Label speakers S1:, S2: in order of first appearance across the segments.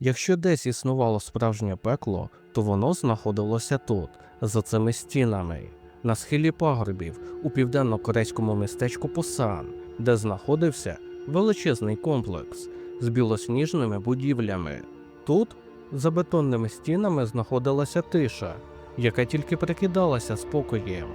S1: Якщо десь існувало справжнє пекло, то воно знаходилося тут, за цими стінами, на схилі пагорбів у південно-корейському містечку Пусан, де знаходився величезний комплекс з білосніжними будівлями. Тут, за бетонними стінами, знаходилася тиша, яка тільки прикидалася спокоєм.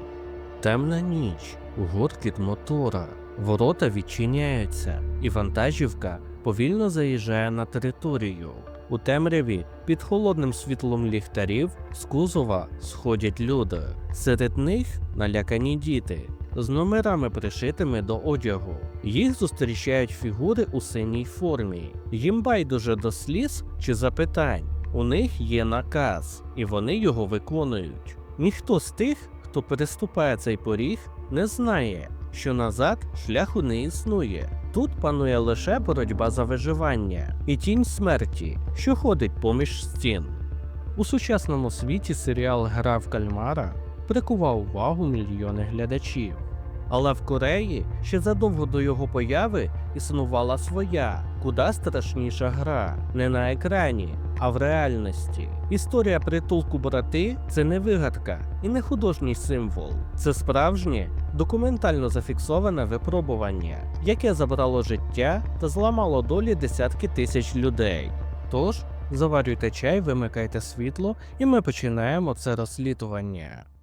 S1: Темна ніч, гуркіт мотора, ворота відчиняються, і вантажівка повільно заїжджає на територію. У темряві під холодним світлом ліхтарів з кузова сходять люди. Серед них налякані діти з номерами пришитими до одягу. Їх зустрічають фігури у синій формі. Їм байдуже до сліз чи запитань. У них є наказ, і вони його виконують. Ніхто з тих, хто переступає цей поріг, не знає, що назад шляху не існує. Тут панує лише боротьба за виживання і тінь смерті, що ходить поміж стін. У сучасному світі серіал Гра в кальмара прикував увагу мільйони глядачів. Але в Кореї ще задовго до його появи існувала своя, куди страшніша гра не на екрані, а в реальності. Історія притулку брати це не вигадка і не художній символ. Це справжнє документально зафіксоване випробування, яке забрало життя та зламало долі десятки тисяч людей. Тож заварюйте чай, вимикайте світло, і ми починаємо це розслідування. –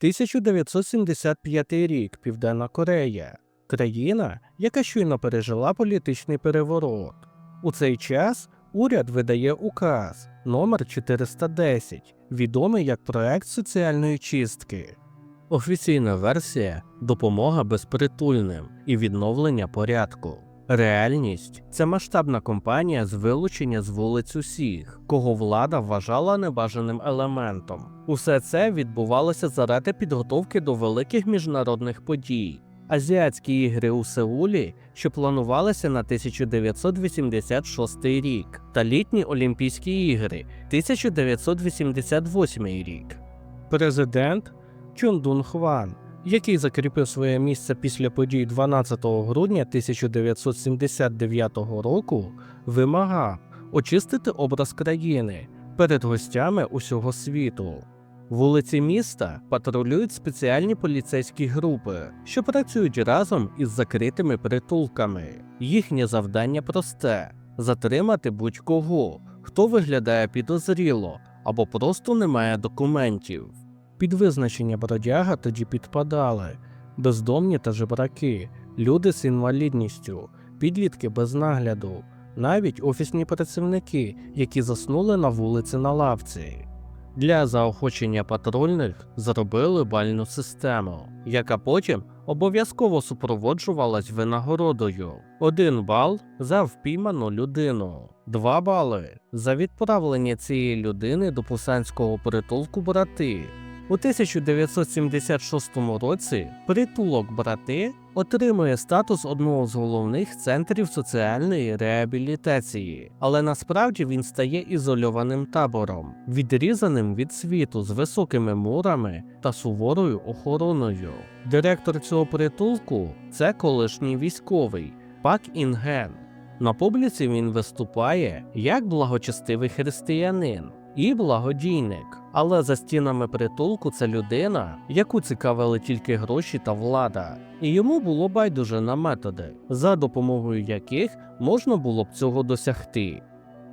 S1: 1975 рік Південна Корея, країна, яка щойно пережила політичний переворот. У цей час уряд видає указ номер 410, відомий як проект соціальної чистки. Офіційна версія допомога безпритульним і відновлення порядку. Реальність це масштабна кампанія з вилучення з вулиць усіх, кого влада вважала небажаним елементом. Усе це відбувалося заради підготовки до великих міжнародних подій. Азіатські ігри у Сеулі, що планувалися на 1986 рік, та літні Олімпійські ігри 1988 рік. Президент Чун Дун Хван, який закріпив своє місце після подій 12 грудня 1979 року, вимагав очистити образ країни перед гостями усього світу. Вулиці міста патрулюють спеціальні поліцейські групи, що працюють разом із закритими притулками. Їхнє завдання просте затримати будь-кого, хто виглядає підозріло або просто не має документів. Під визначення бродяга тоді підпадали бездомні та жебраки, люди з інвалідністю, підлітки без нагляду, навіть офісні працівники, які заснули на вулиці на лавці. Для заохочення патрульних зробили бальну систему, яка потім обов'язково супроводжувалась винагородою: один бал за впійману людину, два бали за відправлення цієї людини до пусанського притулку брати. У 1976 році притулок брати отримує статус одного з головних центрів соціальної реабілітації, але насправді він стає ізольованим табором, відрізаним від світу з високими мурами та суворою охороною. Директор цього притулку це колишній військовий Пак Інген. На публіці він виступає як благочестивий християнин і благодійник. Але за стінами притулку це людина, яку цікавили тільки гроші та влада, і йому було байдуже на методи, за допомогою яких можна було б цього досягти.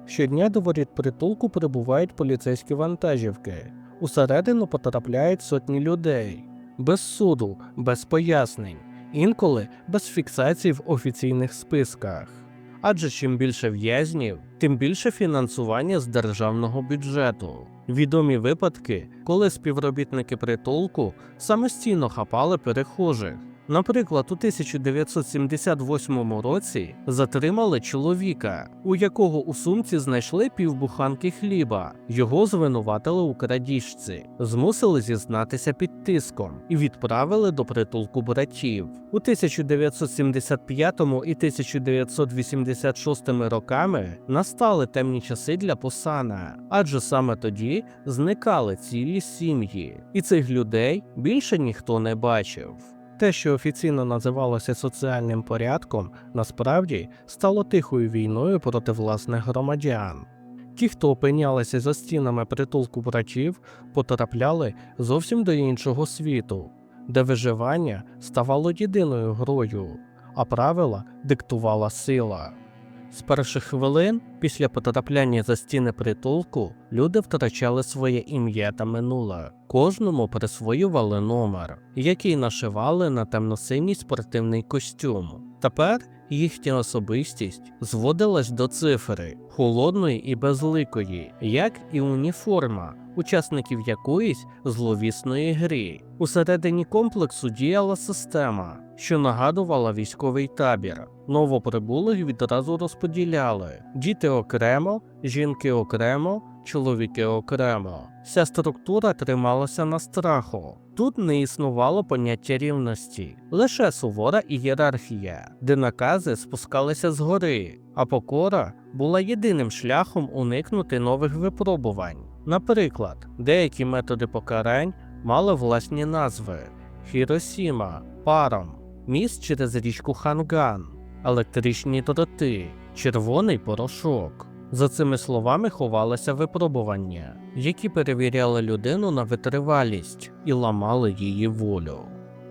S1: Щодня до воріт притулку прибувають поліцейські вантажівки. Усередину потрапляють сотні людей без суду, без пояснень, інколи без фіксацій в офіційних списках. Адже чим більше в'язнів, тим більше фінансування з державного бюджету. Відомі випадки, коли співробітники притулку самостійно хапали перехожих, Наприклад, у 1978 році затримали чоловіка, у якого у сумці знайшли півбуханки хліба. Його звинуватили у крадіжці, змусили зізнатися під тиском і відправили до притулку братів. У 1975 і 1986 роками настали темні часи для Посана, адже саме тоді зникали цілі сім'ї, і цих людей більше ніхто не бачив. Те, що офіційно називалося соціальним порядком, насправді стало тихою війною проти власних громадян. Ті, хто опинялися за стінами притулку братів, потрапляли зовсім до іншого світу, де виживання ставало єдиною грою, а правила диктувала сила. З перших хвилин після потрапляння за стіни притулку люди втрачали своє ім'я та минуле. Кожному присвоювали номер, який нашивали на темно-синій спортивний костюм. Тепер їхня особистість зводилась до цифри, холодної і безликої, як і уніформа, учасників якоїсь зловісної гри. Усередині комплексу діяла система, що нагадувала військовий табір. Новоприбулих відразу розподіляли: діти окремо, жінки окремо, чоловіки окремо. Вся структура трималася на страху. Тут не існувало поняття рівності, лише сувора ієрархія, де накази спускалися згори, а покора була єдиним шляхом уникнути нових випробувань. Наприклад, деякі методи покарань мали власні назви: Хіросіма, паром, міст через річку Ханган, електричні дроти, червоний порошок. За цими словами ховалося випробування, які перевіряли людину на витривалість і ламали її волю.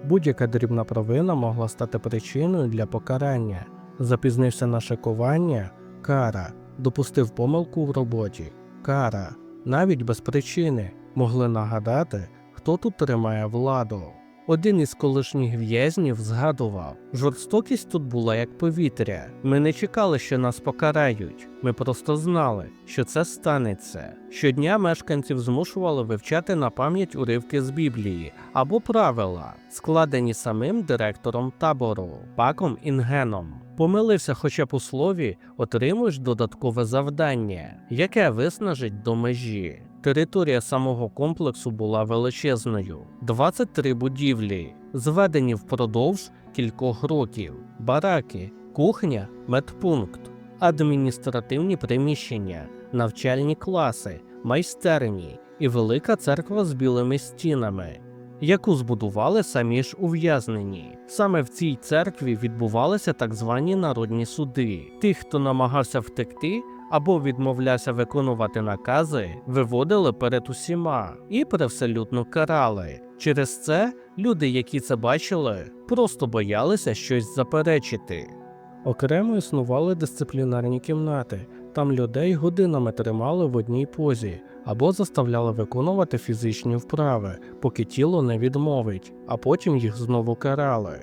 S1: Будь-яка дрібна провина могла стати причиною для покарання. Запізнився на шикування кара, допустив помилку в роботі, кара, навіть без причини могли нагадати, хто тут тримає владу. Один із колишніх в'язнів згадував: жорстокість тут була як повітря. Ми не чекали, що нас покарають. Ми просто знали, що це станеться. Щодня мешканців змушували вивчати на пам'ять уривки з Біблії або правила, складені самим директором табору Паком Інгеном. Помилився хоча б у слові, отримуєш додаткове завдання, яке виснажить до межі. Територія самого комплексу була величезною: 23 будівлі, зведені впродовж кількох років, бараки, кухня, медпункт, адміністративні приміщення, навчальні класи, майстерні і велика церква з білими стінами. Яку збудували самі ж ув'язнені. Саме в цій церкві відбувалися так звані народні суди. Тих, хто намагався втекти, або відмовлявся виконувати накази, виводили перед усіма і привселюдно карали. Через це люди, які це бачили, просто боялися щось заперечити. Окремо існували дисциплінарні кімнати. Там людей годинами тримали в одній позі або заставляли виконувати фізичні вправи, поки тіло не відмовить, а потім їх знову карали.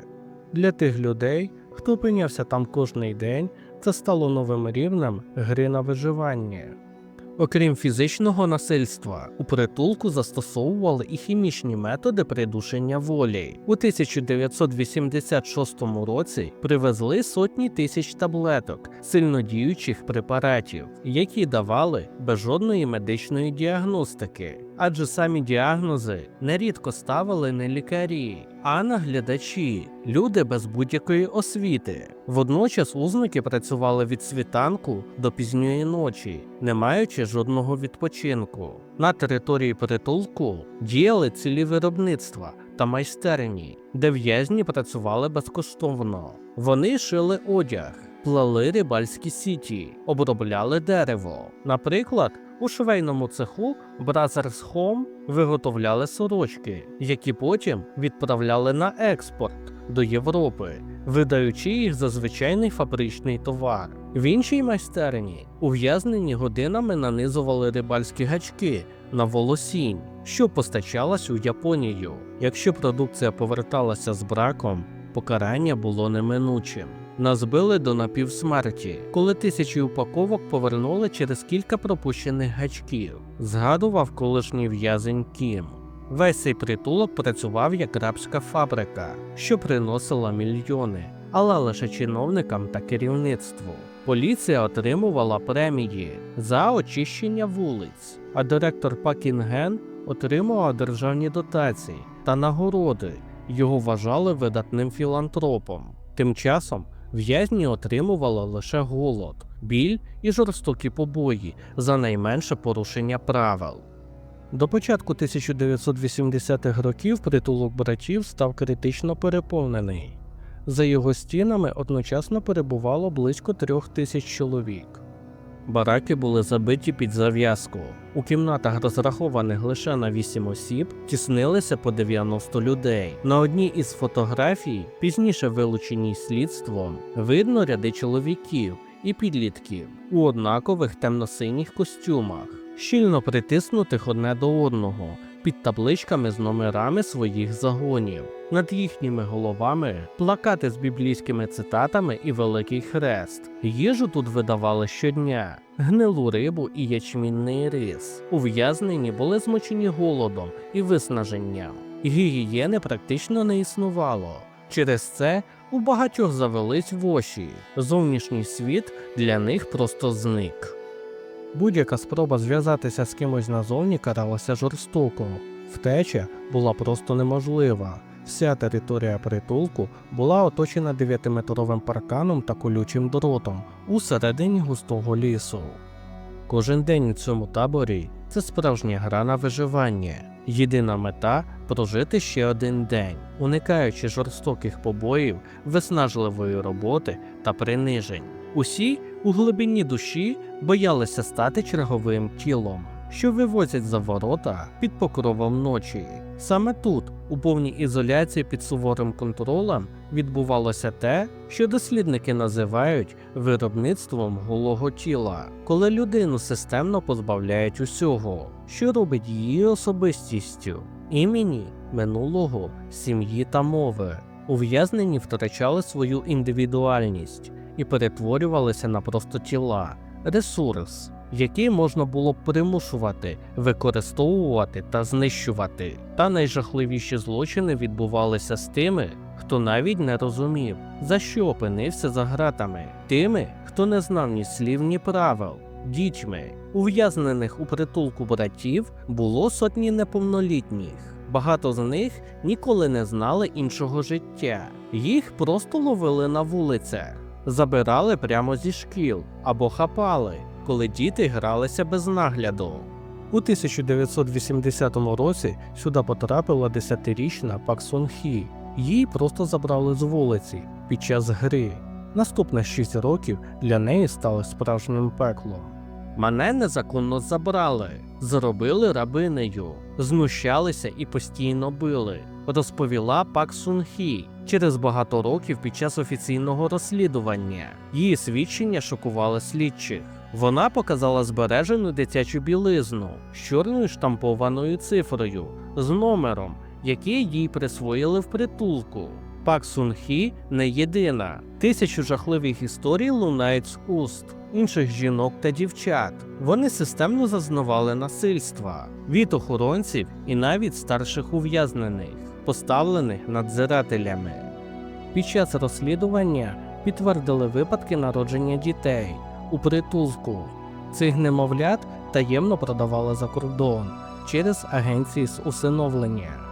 S1: Для тих людей, хто опинявся там кожний день, це стало новим рівнем гри на виживання. Окрім фізичного насильства, у притулку застосовували і хімічні методи придушення волі. У 1986 році привезли сотні тисяч таблеток сильнодіючих препаратів, які давали без жодної медичної діагностики, адже самі діагнози нерідко ставили не лікарі, а наглядачі, люди без будь-якої освіти. Водночас узники працювали від світанку до пізньої ночі, не маючи жодного відпочинку. На території притулку діяли цілі виробництва та майстерні, де в'язні працювали безкоштовно. Вони шили одяг, плели рибальські сіті, обробляли дерево. Наприклад, у швейному цеху Brothers Home виготовляли сорочки, які потім відправляли на експорт до Європи, видаючи їх за звичайний фабричний товар. В іншій майстерні ув'язнені годинами нанизували рибальські гачки на волосінь, що постачалась у Японію. Якщо продукція поверталася з браком, покарання було неминучим. Нас били до напівсмерті, коли тисячі упаковок повернули через кілька пропущених гачків, згадував колишній в'язень Кім. Весь цей притулок працював як рабська фабрика, що приносила мільйони, але лише чиновникам та керівництву. Поліція отримувала премії за очищення вулиць, а директор Пакінген отримував державні дотації та нагороди. Його вважали видатним філантропом. Тим часом в'язні отримували лише голод, біль і жорстокі побої за найменше порушення правил. До початку 1980-х років притулок братів став критично переповнений. За його стінами одночасно перебувало близько трьох тисяч чоловік. Бараки були забиті під зав'язку. У кімнатах, розрахованих лише на 8 осіб, тіснилися по 90 людей. На одній із фотографій, пізніше вилученій слідством, видно ряди чоловіків і підлітків у однакових темно-синіх костюмах, щільно притиснутих одне до одного під табличками з номерами своїх загонів. Над їхніми головами плакати з біблійськими цитатами і великий хрест. Їжу тут видавали щодня, гнилу рибу і ячмінний рис. Ув'язнені були змочені голодом і виснаженням. Гігієни практично не існувало. Через це у багатьох завелись воші. Зовнішній світ для них просто зник. Будь-яка спроба зв'язатися з кимось назовні каралася жорстоко. Втеча була просто неможлива. Вся територія притулку була оточена 9-метровим парканом та колючим дротом у середині густого лісу. Кожен день у цьому таборі це справжня гра на виживання. Єдина мета прожити ще один день, уникаючи жорстоких побоїв, виснажливої роботи та принижень. Усі у глибині душі боялися стати черговим тілом, що вивозять за ворота під покровом ночі. Саме тут, у повній ізоляції під суворим контролем, відбувалося те, що дослідники називають виробництвом голого тіла, коли людину системно позбавляють усього, що робить її особистістю, імені, минулого, сім'ї та мови. Ув'язнені втрачали свою індивідуальність і перетворювалися на просто тіла, ресурс, який можна було примушувати, використовувати та знищувати. Та найжахливіші злочини відбувалися з тими, хто навіть не розумів, за що опинився за ґратами, тими, хто не знав ні слів, ні правил. Дітьми, ув'язнених у притулку братів, було сотні неповнолітніх. Багато з них ніколи не знали іншого життя. Їх просто ловили на вулицях, забирали прямо зі шкіл або хапали, коли діти гралися без нагляду. У 1980 році сюди потрапила 10-річна Пак Сон Хі. Її просто забрали з вулиці під час гри. Наступних 6 років для неї стали справжнім пеклом. Мене незаконно забрали, зробили рабинею, знущалися і постійно били, розповіла Пак Сун Хі через багато років під час офіційного розслідування. Її свідчення шокували слідчих. Вона показала збережену дитячу білизну з чорною штампованою цифрою з номером, який їй присвоїли в притулку. Пак Сун не єдина. Тисячу жахливих історій лунають з уст інших жінок та дівчат. Вони системно зазнавали насильства від охоронців і навіть старших ув'язнених, поставлених надзирателями. Під час розслідування підтвердили випадки народження дітей у притулку. Цих немовлят таємно продавали за кордон через агенції з усиновлення.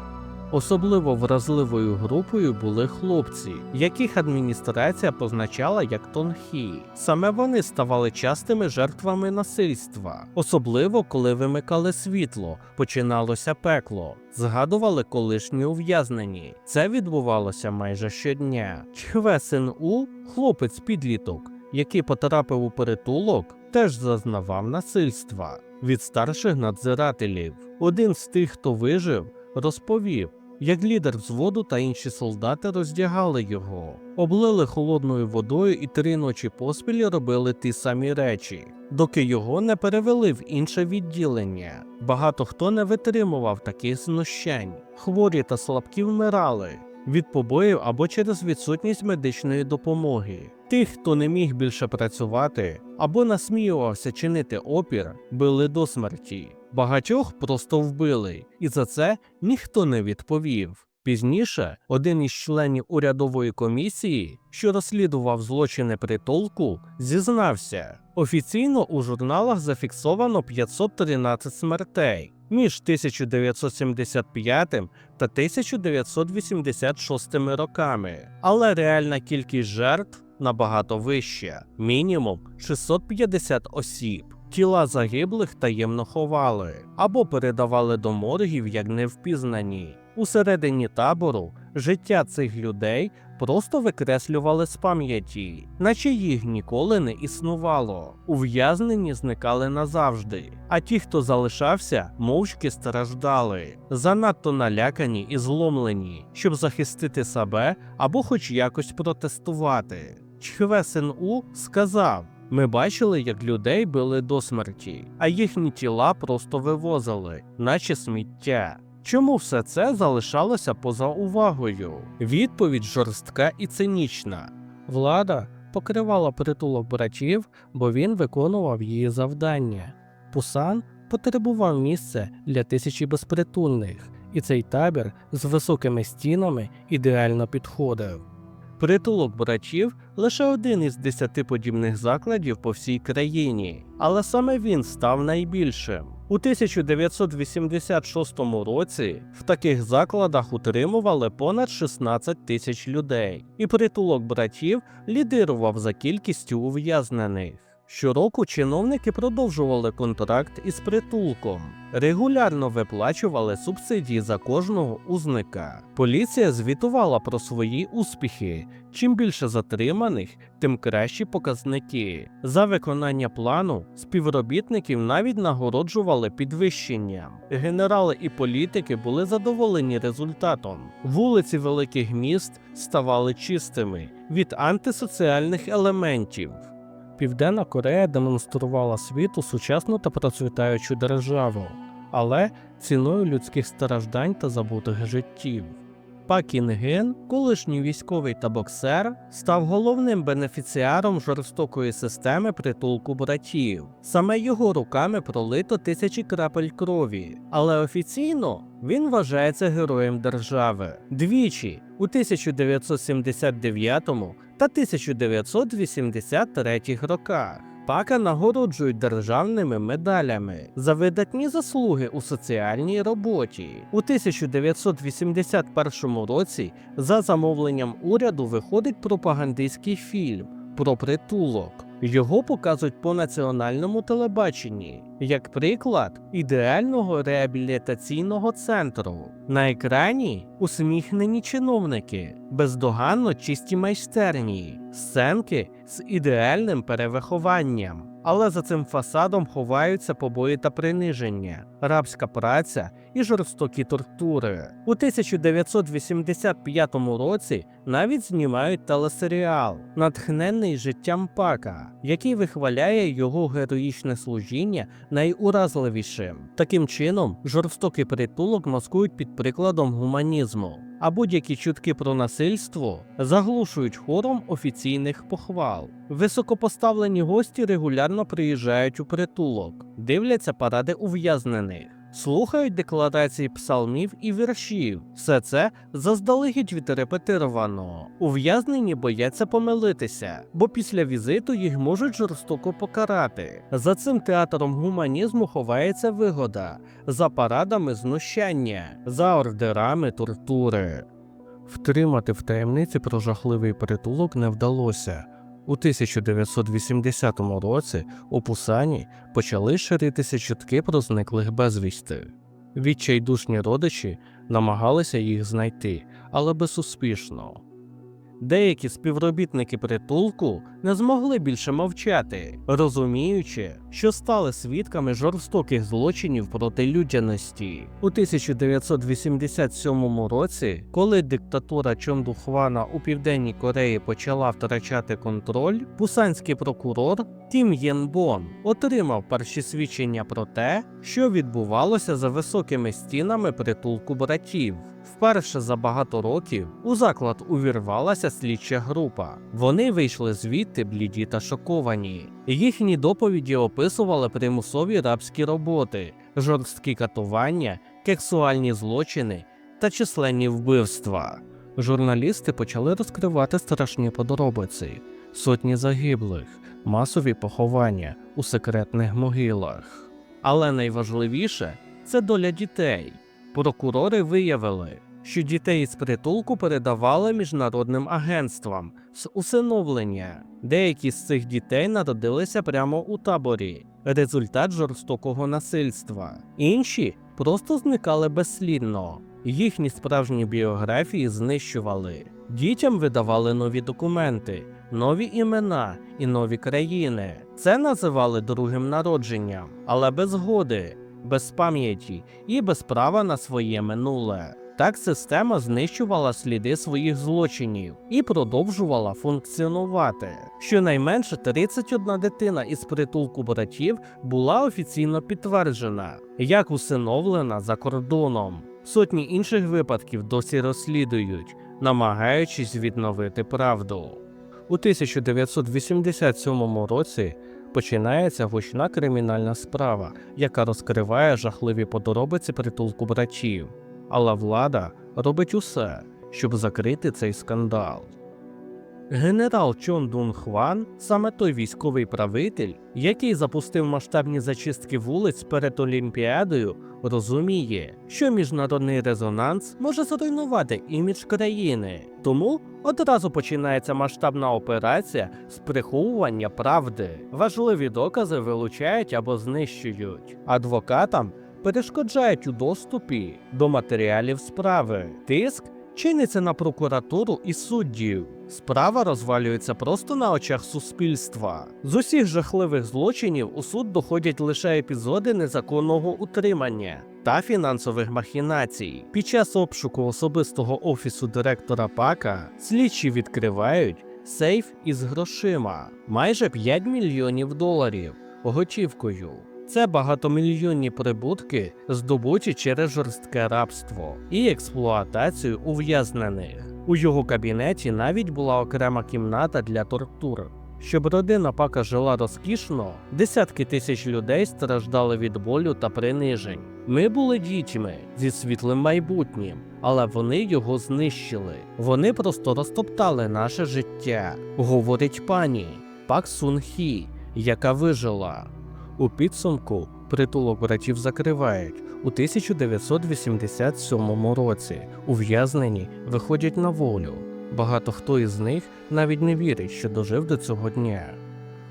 S1: Особливо вразливою групою були хлопці, яких адміністрація позначала як тонхі. Саме вони ставали частими жертвами насильства, особливо коли вимикали світло, починалося пекло, згадували колишні ув'язнені. Це відбувалося майже щодня. Чхве Син У, хлопець підліток, який потрапив у притулок, теж зазнавав насильства від старших надзирателів. Один з тих, хто вижив, розповів, як лідер взводу та інші солдати роздягали його, облили холодною водою і три ночі поспіль робили ті самі речі, доки його не перевели в інше відділення. Багато хто не витримував таких знущань. Хворі та слабкі вмирали від побоїв або через відсутність медичної допомоги. Тих, хто не міг більше працювати або насміювався чинити опір, били до смерті. Багатьох просто вбили, і за це ніхто не відповів. Пізніше один із членів урядової комісії, що розслідував злочини притулку, зізнався. Офіційно у журналах зафіксовано 513 смертей між 1975 та 1986 роками, але реальна кількість жертв набагато вища мінімум 650 осіб. Тіла загиблих таємно ховали або передавали до моргів як невпізнані. Усередині табору життя цих людей просто викреслювали з пам'яті, наче їх ніколи не існувало. Ув'язнені зникали назавжди, а ті, хто залишався, мовчки страждали, занадто налякані і зломлені, щоб захистити себе або хоч якось протестувати. Чхве Сен У сказав. Ми бачили, як людей били до смерті, а їхні тіла просто вивозили, наче сміття. Чому все це залишалося поза увагою? Відповідь жорстка і цинічна. Влада покривала притулок братів, бо він виконував її завдання. Пусан потребував місце для тисячі безпритульних, і цей табір з високими стінами ідеально підходив. Притулок братів лише один із десяти подібних закладів по всій країні, але саме він став найбільшим. У 1986 році в таких закладах утримували понад 16 тисяч людей, і притулок братів лідирував за кількістю ув'язнених. Щороку чиновники продовжували контракт із притулком, регулярно виплачували субсидії за кожного узника. Поліція звітувала про свої успіхи. Чим більше затриманих, тим кращі показники. За виконання плану співробітників навіть нагороджували підвищенням. Генерали і політики були задоволені результатом. Вулиці великих міст ставали чистими від антисоціальних елементів. Південна Корея демонструвала світу сучасну та процвітаючу державу, але ціною людських страждань та забутих життів. Пак Кін колишній військовий та боксер, став головним бенефіціаром жорстокої системи притулку братів. Саме його руками пролито тисячі крапель крові, але офіційно він вважається героєм держави. Двічі у 1979 та 1983 роках. Пака нагороджують державними медалями за видатні заслуги у соціальній роботі. У 1981 році за замовленням уряду виходить пропагандистський фільм про притулок. Його показують по національному телебаченні як приклад ідеального реабілітаційного центру. На екрані усміхнені чиновники, бездоганно чисті майстерні, сценки з ідеальним перевихованням. Але за цим фасадом ховаються побої та приниження, рабська праця і жорстокі тортури. У 1985 році навіть знімають телесеріал, натхнений життям Пака, який вихваляє його героїчне служіння найуразливішим. Таким чином, жорстокий притулок маскують під прикладом гуманізму, а будь-які чутки про насильство заглушують хором офіційних похвал. Високопоставлені гості регулярно приїжджають у притулок, дивляться паради ув'язнених. Слухають декларації псалмів і віршів. Все це заздалегідь відрепетировано. Ув'язнені бояться помилитися, бо після візиту їх можуть жорстоко покарати. За цим театром гуманізму ховається вигода, за парадами знущання, за ордерами тортури. Втримати в таємниці про жахливий притулок не вдалося. У 1980 році у Пусані почали ширитися чутки про зниклих безвісти. Відчайдушні родичі намагалися їх знайти, але безуспішно. Деякі співробітники притулку не змогли більше мовчати, розуміючи, що стали свідками жорстоких злочинів проти людяності. У 1987 році, коли диктатура Чонду Хвана у південній Кореї почала втрачати контроль, пусанський прокурор Тім Єнбон отримав перші свідчення про те, що відбувалося за високими стінами притулку братів. Вперше за багато років у заклад увірвалася слідча група. Вони вийшли звідти бліді та шоковані. Їхні доповіді описували примусові рабські роботи, жорсткі катування, кексуальні злочини та численні вбивства. Журналісти почали розкривати страшні подробиці, сотні загиблих, масові поховання у секретних могилах. Але найважливіше це доля дітей. Прокурори виявили, що дітей із притулку передавали міжнародним агентствам з усиновлення. Деякі з цих дітей народилися прямо у таборі, результат жорстокого насильства. Інші просто зникали безслідно. Їхні справжні біографії знищували. Дітям видавали нові документи, нові імена і нові країни. Це називали другим народженням, але без згоди, без пам'яті і без права на своє минуле. Так система знищувала сліди своїх злочинів і продовжувала функціонувати. Щонайменше 31 дитина із притулку братів була офіційно підтверджена, як усиновлена за кордоном. Сотні інших випадків досі розслідують, намагаючись відновити правду. У 1987 році починається гучна кримінальна справа, яка розкриває жахливі подробиці притулку братів. Але влада робить усе, щоб закрити цей скандал. Генерал Чон Дун Хван саме той військовий правитель, який запустив масштабні зачистки вулиць перед Олімпіадою, розуміє, що міжнародний резонанс може зруйнувати імідж країни. Тому одразу починається масштабна операція з приховування правди. Важливі докази вилучають або знищують. Адвокатам перешкоджають у доступі до матеріалів справи. Тиск чиниться на прокуратуру і суддів. Справа розвалюється просто на очах суспільства. З усіх жахливих злочинів у суд доходять лише епізоди незаконного утримання та фінансових махінацій. Під час обшуку особистого офісу директора Пака слідчі відкривають сейф із грошима майже 5 мільйонів доларів готівкою. Це багатомільйонні прибутки, здобуті через жорстке рабство і експлуатацію ув'язнених. У його кабінеті навіть була окрема кімната для тортур. Щоб родина пака жила розкішно, десятки тисяч людей страждали від болю та принижень. Ми були дітьми зі світлим майбутнім, але вони його знищили. Вони просто розтоптали наше життя, говорить пані Пак Сун Хі, яка вижила. У підсумку притулок братів закривають у 1987 році. Ув'язнені виходять на волю. Багато хто із них навіть не вірить, що дожив до цього дня.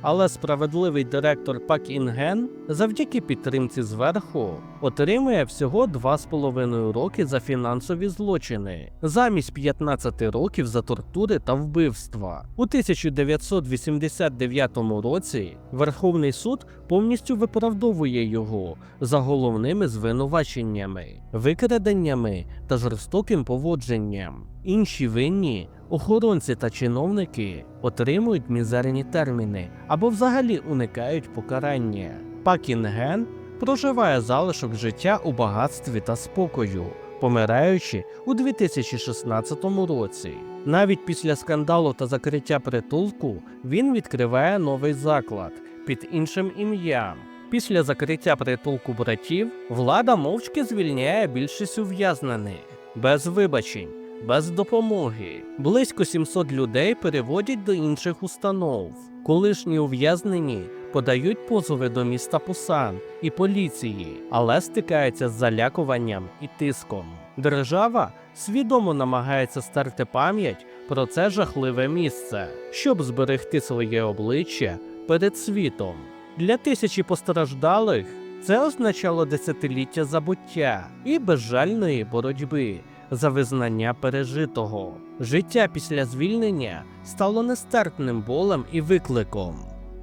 S1: Але справедливий директор Пак Інген завдяки підтримці зверху отримує всього 2,5 роки за фінансові злочини, замість 15 років за тортури та вбивства. У 1989 році Верховний суд повністю виправдовує його за головними звинуваченнями, викраденнями та жорстоким поводженням. Інші винні охоронці та чиновники отримують мізерні терміни або взагалі уникають покарання. Пакінген проживає залишок життя у багатстві та спокою, помираючи у 2016 році. Навіть після скандалу та закриття притулку він відкриває новий заклад під іншим ім'ям. Після закриття притулку братів влада мовчки звільняє більшість ув'язнених без вибачень без допомоги. Близько 700 людей переводять до інших установ. Колишні ув'язнені подають позови до міста Пусан і поліції, але стикаються з залякуванням і тиском. Держава свідомо намагається стерти пам'ять про це жахливе місце, щоб зберегти своє обличчя перед світом. Для тисячі постраждалих це означало десятиліття забуття і безжальної боротьби за визнання пережитого. Життя після звільнення стало нестерпним болем і викликом.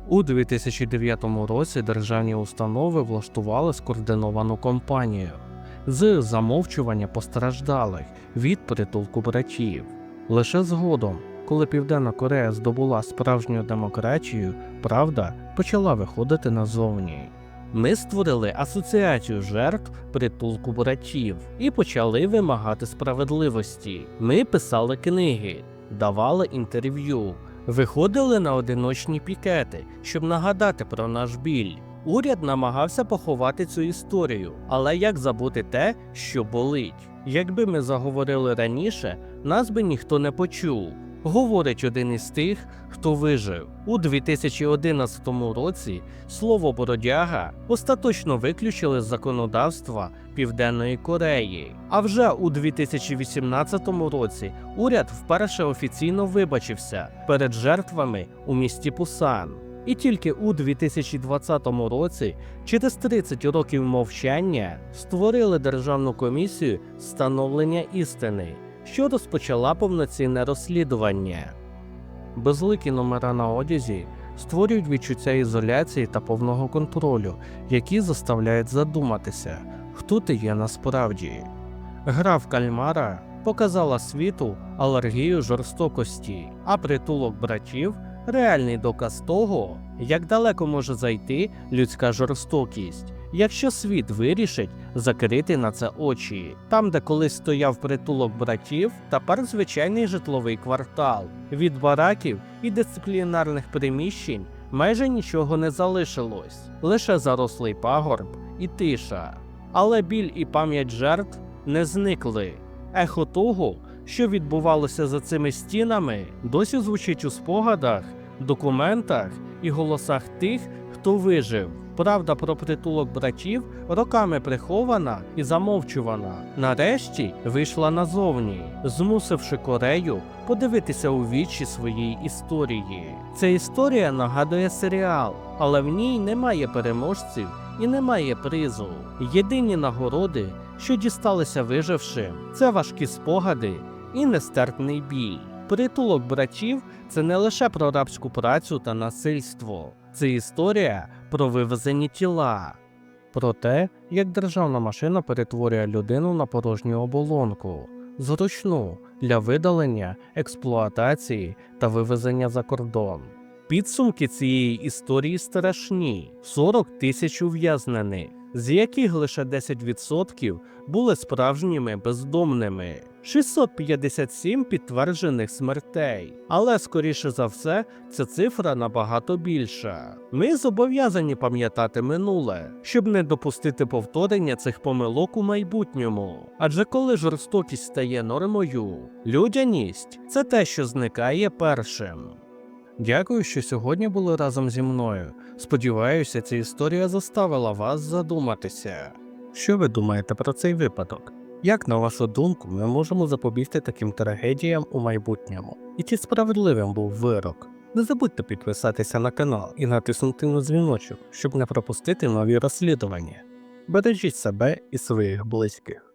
S1: У 2009 році державні установи влаштували скоординовану кампанію з замовчування постраждалих від притулку братів. Лише згодом, коли Південна Корея здобула справжню демократію, правда почала виходити назовні. Ми створили асоціацію жертв притулку братів і почали вимагати справедливості. Ми писали книги, давали інтерв'ю, виходили на одиночні пікети, щоб нагадати про наш біль. Уряд намагався поховати цю історію, але як забути те, що болить? Якби ми заговорили раніше, нас би ніхто не почув. Говорить один із тих, хто вижив. У 2011 році слово бродяга остаточно виключили з законодавства Південної Кореї. А вже у 2018 році уряд вперше офіційно вибачився перед жертвами у місті Пусан. І тільки у 2020 році, через 30 років мовчання, створили Державну комісію встановлення істини, що розпочала повноцінне розслідування. Безликі номера на одязі створюють відчуття ізоляції та повного контролю, які заставляють задуматися, хто ти є насправді. Гра в кальмара показала світу алергію жорстокості, а притулок братів реальний доказ того, як далеко може зайти людська жорстокість, якщо світ вирішить закрити на це очі. Там, де колись стояв притулок братів, тепер звичайний житловий квартал. Від бараків і дисциплінарних приміщень майже нічого не залишилось, лише зарослий пагорб і тиша. Але біль і пам'ять жертв не зникли. Ехо того, що відбувалося за цими стінами, досі звучить у спогадах, документах і голосах тих, хто вижив. Правда про притулок братів роками прихована і замовчувана. Нарешті вийшла назовні, змусивши Корею подивитися у вічі своїй історії. Ця історія нагадує серіал, але в ній немає переможців і немає призу. Єдині нагороди, що дісталися вижившим, це важкі спогади і нестерпний бій. Притулок братів це не лише про рабську працю та насильство, це історія про вивезені тіла, про те, як державна машина перетворює людину на порожню оболонку, зручну для видалення, експлуатації та вивезення за кордон. Підсумки цієї історії страшні: 40 тисяч ув'язнених, з яких лише 10% були справжніми бездомними, 657 підтверджених смертей. Але скоріше за все, ця цифра набагато більша. Ми зобов'язані пам'ятати минуле, щоб не допустити повторення цих помилок у майбутньому. Адже коли жорстокість стає нормою, людяність це те, що зникає першим. Дякую, що сьогодні були разом зі мною. Сподіваюся, ця історія заставила вас задуматися. Що ви думаєте про цей випадок? Як на вашу думку, ми можемо запобігти таким трагедіям у майбутньому? І чи справедливим був вирок? Не забудьте підписатися на канал і натиснути на дзвіночок, щоб не пропустити нові розслідування. Бережіть себе і своїх близьких.